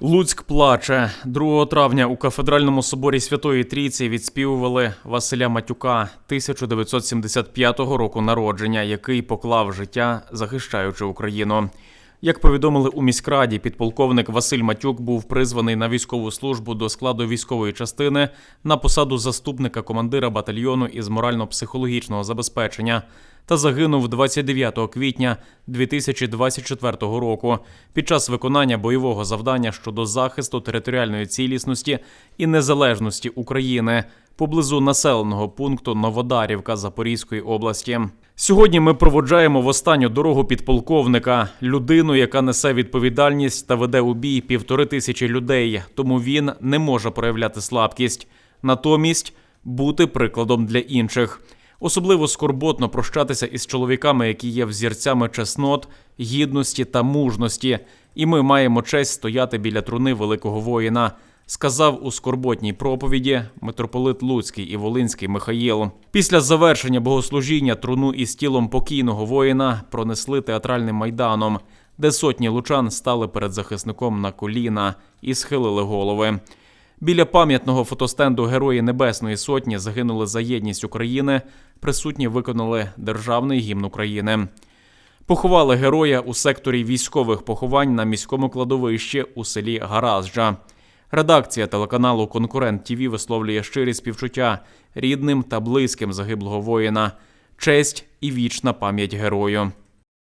Луцьк плаче 2 травня у кафедральному соборі Святої Трійці відспівували Василя Матюка 1975 року народження, який поклав життя, захищаючи Україну. Як повідомили у міськраді, підполковник Василь Матюк був призваний на військову службу до складу військової частини на посаду заступника командира батальйону із морально-психологічного забезпечення та загинув 29 квітня 2024 року під час виконання бойового завдання щодо захисту територіальної цілісності і незалежності України поблизу населеного пункту Новодарівка Запорізької області. Сьогодні ми проводжаємо в останню дорогу підполковника, людину, яка несе відповідальність та веде у бій півтори тисячі людей, тому він не може проявляти слабкість, натомість бути прикладом для інших. Особливо скорботно прощатися із чоловіками, які є взірцями чеснот, гідності та мужності, і ми маємо честь стояти біля труни великого воїна. Сказав у скорботній проповіді митрополит Луцький і Волинський Михаїл. Після завершення богослужіння труну із тілом покійного воїна пронесли театральним майданом, де сотні лучан стали перед захисником на коліна і схилили голови. Біля пам'ятного фотостенду Герої Небесної Сотні загинули за єдність України. Присутні виконали державний гімн України. Поховали героя у секторі військових поховань на міському кладовищі у селі Гаразджа. Редакція телеканалу Конкурент ТІВІ висловлює щирі співчуття рідним та близьким загиблого воїна, честь і вічна пам'ять герою.